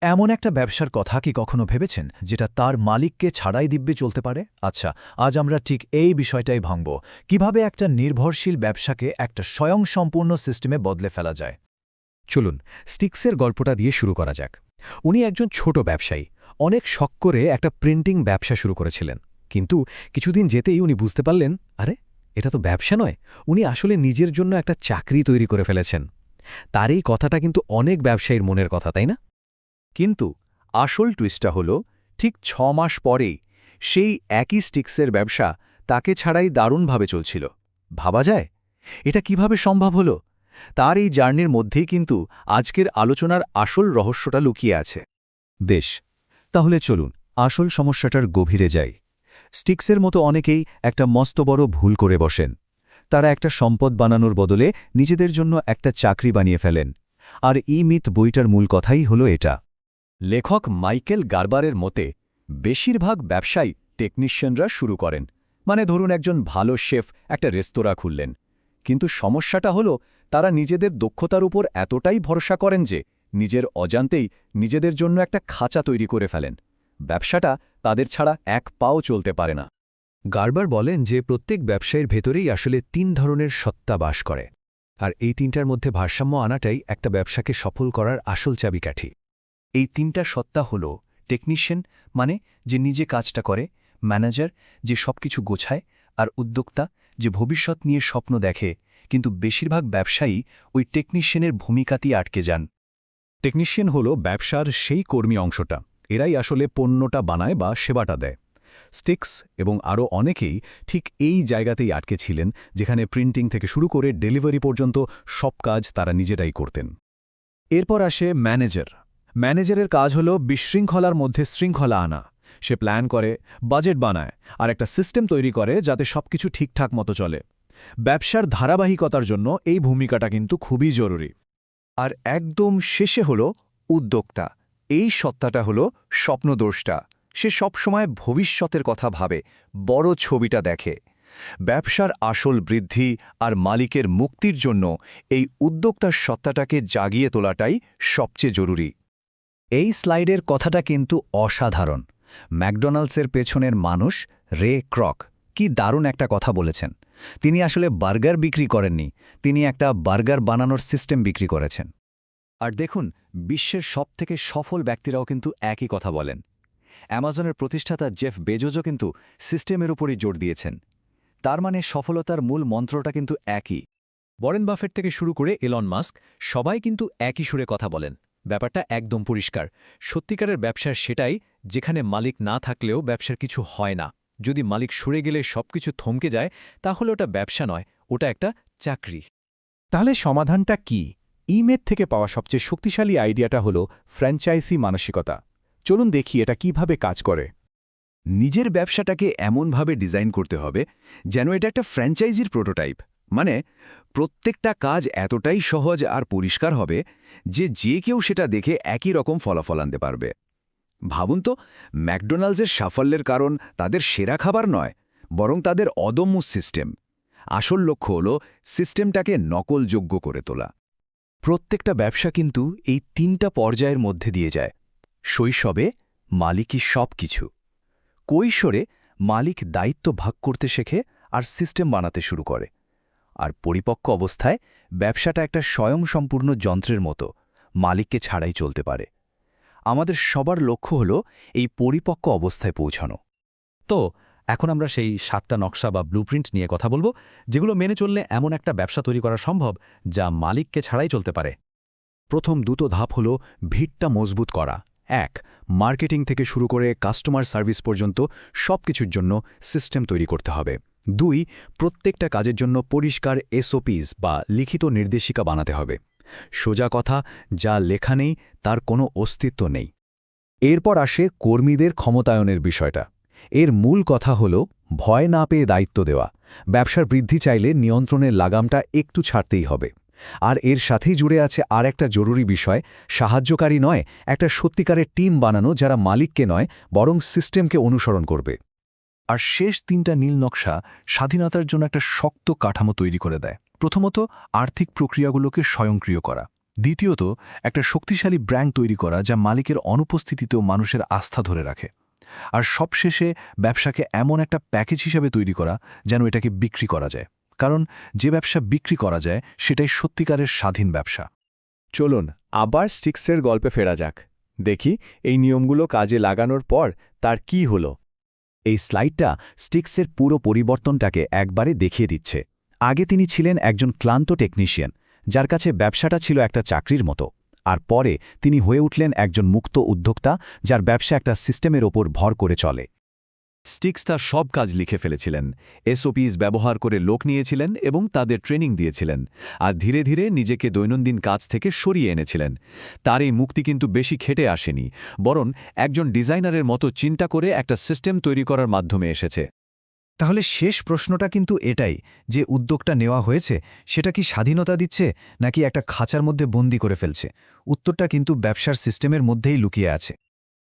এমন একটা ব্যবসার কথা কি কখনো ভেবেছেন, যেটা তার মালিককে ছাড়াই দিব্যে চলতে পারে? আচ্ছা আজ আমরা ঠিক এই বিষয়টাই ভাঙব। কীভাবে একটা নির্ভরশীল ব্যবসাকে একটা স্বয়ংসম্পূর্ণ সিস্টেমে বদলে ফেলা যায়? চলুন, স্টিক্সের গল্পটা দিয়ে শুরু করা যাক। উনি একজন ছোট ব্যবসায়ী। অনেক শখ করে একটা প্রিন্টিং ব্যবসা শুরু করেছিলেন। কিন্তু কিছুদিন যেতেই উনি বুঝতে পারলেন, আরে, এটা তো ব্যবসা নয়। উনি আসলে নিজের জন্য একটা চাকরি তৈরি করে ফেলেছেন। তার এই কথাটা কিন্তু অনেক ব্যবসায়ীর মনের কথা, তাই না? কিন্তু আসল টুইস্টটা হল, ঠিক ছ মাস পরেই সেই একই স্টিক্সের ব্যবসা তাকে ছাড়াই দারুণভাবে চলছিল। ভাবা যায়? এটা কীভাবে সম্ভব হল? তার এই জার্নির মধ্যেই কিন্তু আজকের আলোচনার আসল রহস্যটা লুকিয়ে আছে। দেশ তাহলে চলুন, আসল সমস্যাটার গভীরে যাই। স্টিক্সের মতো অনেকেই একটা মস্ত বড় ভুল করে বসেন। তারা একটা সম্পদ বানানোর বদলে নিজেদের জন্য একটা চাকরি বানিয়ে ফেলেন। আর ই মিথ বইটার মূল কথাই হল এটা। লেখক মাইকেল গারবারের মতে, বেশিরভাগ ব্যবসায়ী টেকনিশিয়ানরা শুরু করেন। মানে ধরুন একজন ভালো শেফ একটা রেস্তোরাঁ খুললেন। কিন্তু সমস্যাটা হল, তারা নিজেদের দক্ষতার উপর এতটাই ভরসা করেন যে, নিজের অজান্তেই নিজেদের জন্য একটা খাঁচা তৈরি করে ফেলেন। ব্যবসাটা তাদের ছাড়া এক পাও চলতে পারে না। গারবার বলেন যে, প্রত্যেক ব্যবসায়ীর ভেতরেই আসলে তিন ধরনের সত্তা বাস করে। আর এই তিনটার মধ্যে ভারসাম্য আনাটাই একটা ব্যবসাকে সফল করার আসল চাবিকাঠি। এই তিনটা সত্তা হল টেকনিশিয়ান মানে যে নিজে কাজটা করে ম্যানেজার যে সবকিছু গোছায়, আর উদ্যোক্তা, যে ভবিষ্যৎ নিয়ে স্বপ্ন দেখে, কিন্তু বেশিরভাগ ব্যবসায়ী ওই টেকনিশিয়ানের ভূমিকাতেই আটকে যান। টেকনিশিয়ান হল ব্যবসার সেই কর্মী অংশটা, এরাই আসলে পণ্যটা বানায় বা সেবাটা দেয়। স্টিক্স এবং আরও অনেকেই ঠিক এই জায়গাতেই আটকে ছিলেন, যেখানে প্রিন্টিং থেকে শুরু করে ডেলিভারি পর্যন্ত সব কাজ তারা নিজেরাই করতেন। এরপর আসে ম্যানেজার ম্যানেজারের কাজ হল বিশৃঙ্খলার মধ্যে শৃঙ্খলা আনা। সে প্ল্যান করে, বাজেট বানায় আর একটা সিস্টেম তৈরি করে যাতে সবকিছু ঠিকঠাক মতো চলে। ব্যবসার ধারাবাহিকতার জন্য এই ভূমিকাটা কিন্তু খুবই জরুরি। আর একদম শেষে হল উদ্যোক্তা। এই সত্তাটা হল স্বপ্নদোষটা সে সবসময় ভবিষ্যতের কথা ভাবে, বড় ছবিটা দেখে। ব্যবসার আসল বৃদ্ধি আর মালিকের মুক্তির জন্য এই উদ্যোক্তার সত্তাটাকে জাগিয়ে তোলাটাই সবচেয়ে জরুরি। এই স্লাইডের কথাটা কিন্তু অসাধারণ। ম্যাকডোনাল্ডসের পেছনের মানুষ রে ক্রক। কি দারুণ একটা কথা বলেছেন। তিনি আসলে বার্গার বিক্রি করেননি, তিনি একটা বার্গার বানানোর সিস্টেম বিক্রি করেছেন। আর দেখুন, বিশ্বের সবথেকে সফল ব্যক্তিরাও কিন্তু একই কথা বলেন। অ্যামাজনের প্রতিষ্ঠাতা জেফ বেজোজও কিন্তু সিস্টেমের উপরই জোর দিয়েছেন। তার মানে সফলতার মূল মন্ত্রটা কিন্তু একই। বরেন বাফেট থেকে শুরু করে এলন মাস্ক সবাই কিন্তু একই সুরে কথা বলেন। ব্যাপারটা একদম পরিষ্কার। সত্যিকারের ব্যবসার সেটাই যেখানে মালিক না থাকলেও ব্যবসার কিছু হয় না। যদি মালিক সরে গেলে সবকিছু থমকে যায় তাহলে ওটা ব্যবসা নয় ওটা একটা চাকরি। তাহলে সমাধানটা কি? ইমেদ থেকে পাওয়া সবচেয়ে শক্তিশালী আইডিয়াটা হল ফ্র্যাঞ্চাইজি মানসিকতা। চলুন দেখি এটা কীভাবে কাজ করে। নিজের ব্যবসাটাকে এমনভাবে ডিজাইন করতে হবে যেন এটা একটা ফ্র্যাঞ্চাইজির প্রোটোটাইপ। মানে প্রত্যেকটা কাজ এতটাই সহজ আর পরিষ্কার হবে যে যে কেউ সেটা দেখে একই রকম ফলাফল আনতে পারবে। ভাবুন তো, ম্যাকডোনাল্ডসের সাফল্যের কারণ তাদের সেরা খাবার নয়, বরং তাদের অদম্য সিস্টেম। আসল লক্ষ্য হল সিস্টেমটাকে নকলযোগ্য করে তোলা। প্রত্যেকটা ব্যবসা কিন্তু এই তিনটা পর্যায়ের মধ্যে দিয়ে যায়। শৈশবে মালিকই সব কিছু কৈশোরে মালিক দায়িত্ব ভাগ করতে শেখে আর সিস্টেম বানাতে শুরু করে। আর পরিপক্ক অবস্থায় ব্যবসাটা একটা স্বয়ংসম্পূর্ণ যন্ত্রের মতো, মালিককে ছাড়াই চলতে পারে। আমাদের সবার লক্ষ্য হল এই পরিপক্ক অবস্থায় পৌঁছানো। তো, এখন আমরা সেই সাতটা নকশা বা ব্লুপ্রিন্ট নিয়ে কথা বলব, যেগুলো মেনে চললে এমন একটা ব্যবসা তৈরি করা সম্ভব যা মালিককে ছাড়াই চলতে পারে। প্রথম দুটো ধাপ হল ভিড়টা মজবুত করা। এক, মার্কেটিং থেকে শুরু করে কাস্টমার সার্ভিস পর্যন্ত সব কিছুর জন্য সিস্টেম তৈরি করতে হবে। দুই, প্রত্যেকটা কাজের জন্য পরিষ্কার এসওপিস বা লিখিত নির্দেশিকা বানাতে হবে। সোজা কথা, যা লেখা নেই, তার কোনো অস্তিত্ব নেই। এরপর আসে কর্মীদের ক্ষমতায়নের বিষয়টা। এর মূল কথা হল, ভয় না পেয়ে দায়িত্ব দেওয়া। ব্যবসার বৃদ্ধি চাইলে নিয়ন্ত্রণের লাগামটা একটু ছাড়তেই হবে। আর এর সাথেই জুড়ে আছে আর একটা জরুরি বিষয়, সাহায্যকারী নয়, একটা সত্যিকারের টিম বানানো যারা মালিককে নয়, বরং সিস্টেমকে অনুসরণ করবে। আর শেষ তিনটা নীল নকশা স্বাধীনতার জন্য একটা শক্ত কাঠামো তৈরি করে দেয়। প্রথমত, আর্থিক প্রক্রিয়াগুলোকে স্বয়ংক্রিয় করা। দ্বিতীয়ত, একটা শক্তিশালী ব্র্যান্ড তৈরি করা যা মালিকের অনুপস্থিতিতেও মানুষের আস্থা ধরে রাখে। আর সবশেষে, ব্যবসাকে এমন একটা প্যাকেজ হিসাবে তৈরি করা যেন এটাকে বিক্রি করা যায়। কারণ, যে ব্যবসা বিক্রি করা যায়, সেটাই সত্যিকারের স্বাধীন ব্যবসা। চলুন, আবার স্টিক্সের গল্পে ফেরা যাক। দেখি, এই নিয়মগুলো কাজে লাগানোর পর তার কি হলো। এই স্লাইডটা স্টিক্সের পুরো পরিবর্তনটাকে একবারে দেখিয়ে দিচ্ছে। আগে তিনি ছিলেন একজন ক্লান্ত টেকনিশিয়ান, যার কাছে ব্যবসাটা ছিল একটা চাকরির মতো। আর পরে তিনি হয়ে উঠলেন একজন মুক্ত উদ্যোক্তা, যার ব্যবসা একটা সিস্টেমের ওপর ভর করে চলে। স্টিক্স তার সব কাজ লিখে ফেলেছিলেন। এসওপিস ব্যবহার করে লোক নিয়েছিলেন এবং তাদের ট্রেনিং দিয়েছিলেন আর ধীরে ধীরে নিজেকে দৈনন্দিন কাজ থেকে সরিয়ে এনেছিলেন। তার এই মুক্তি কিন্তু বেশি খেটে আসেনি, বরং একজন ডিজাইনারের মতো চিন্তা করে একটা সিস্টেম তৈরি করার মাধ্যমে এসেছে। তাহলে শেষ প্রশ্নটা কিন্তু এটাই, যে উদ্যোগটা নেওয়া হয়েছে, সেটা কি স্বাধীনতা দিচ্ছে, নাকি একটা খাঁচার মধ্যে বন্দি করে ফেলছে? উত্তরটা কিন্তু ব্যবসার সিস্টেমের মধ্যেই লুকিয়ে আছে।